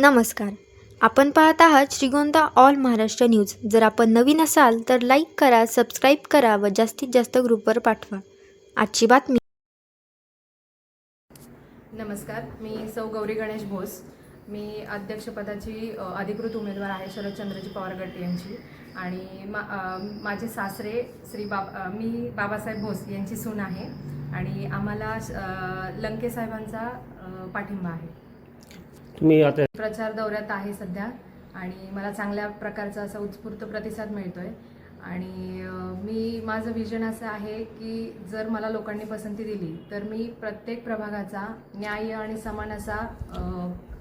नमस्कार. आपण पाहत आहात श्रीगोंदा ऑल महाराष्ट्र न्यूज. जर आपण नवीन असाल तर लाईक करा सबस्क्राईब करा व जास्तीत जास्त ग्रुपवर पाठवा. आजची बातमी. नमस्कार मी सौ गौरी गणेश भोस मी अध्यक्षपदाची अधिकृत उमेदवार आहे शरदचंद्रजी पवार गट यांची. आणि मा माझे सासरे श्री बाब मी बाबासाहेब भोस यांची सून आहे. आणि आम्हाला लंकेसाहेबांचा पाठिंबा आहे. तुम्ही आता प्रचार दौऱ्यात आहे सध्या आणि मला चांगल्या प्रकारचा असा उत्स्फूर्त प्रतिसाद मिळतोय. आणि मी माझं विजन असं आहे की जर मला लोकांनी पसंती दिली तर मी प्रत्येक प्रभागाचा न्याय आणि समान असा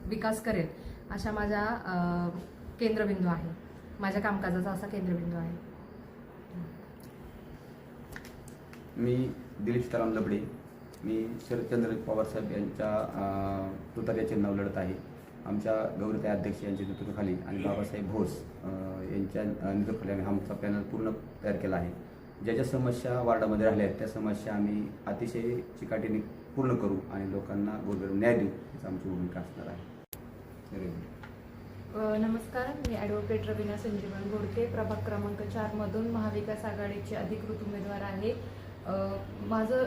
विकास करेल अशा माझा अ, केंद्रबिंदू आहे. माझ्या कामकाजाचा असा केंद्रबिंदू आहे. मी दिलीप सीताराम लबडे. मी शरदचंद्र पवारसाहेब यांच्या अ, तुतार्या चिन्हावर लढत आहे. आमच्या गौरताई अध्यक्ष यांच्या नेतृत्वाखाली आणि बाबासाहेब भोस यांच्या नेतृत्वाखाली आम्ही आमचा पॅनल पूर्ण तयार केला आहे. ज्या ज्या समस्या वार्डामध्ये राहिल्या आहेत त्या समस्या आम्ही अतिशय चिकाटीने पूर्ण करू आणि लोकांना गोरगर न्याय देऊ याची आमची भूमिका असणार आहे. नमस्कार. मी ॲडव्होकेट रवीना संजीवन घोडके प्रभाग क्रमांक चारमधून महाविकास आघाडीचे अधिकृत उमेदवार आहे. माझं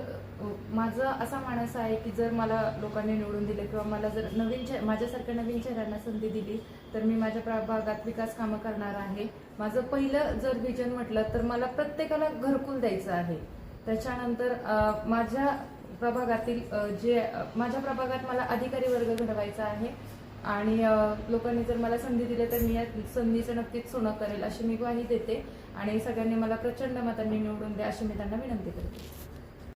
माझं असा मानस आहे की जर मला लोकांनी निवडून दिले किंवा मला जर नवीन चे माझ्यासारख्या नवीन चेहऱ्यांना संधी दिली तर मी माझ्या प्रभागात विकास कामं करणार आहे. माझं पहिलं जर विजन म्हटलं तर मला प्रत्येकाला घरकुल द्यायचं आहे. त्याच्यानंतर माझ्या प्रभागातील जे माझ्या प्रभागात मला अधिकारी वर्ग घडवायचा आहे. आणि लोकांनी जर मला संधी दिली तर मी या संधीचं नक्कीच सोनं करेल अशी मी ग्वाही देते. आणि सगळ्यांनी मला प्रचंड मतांनी निवडून द्या अशी मी त्यांना विनंती करते.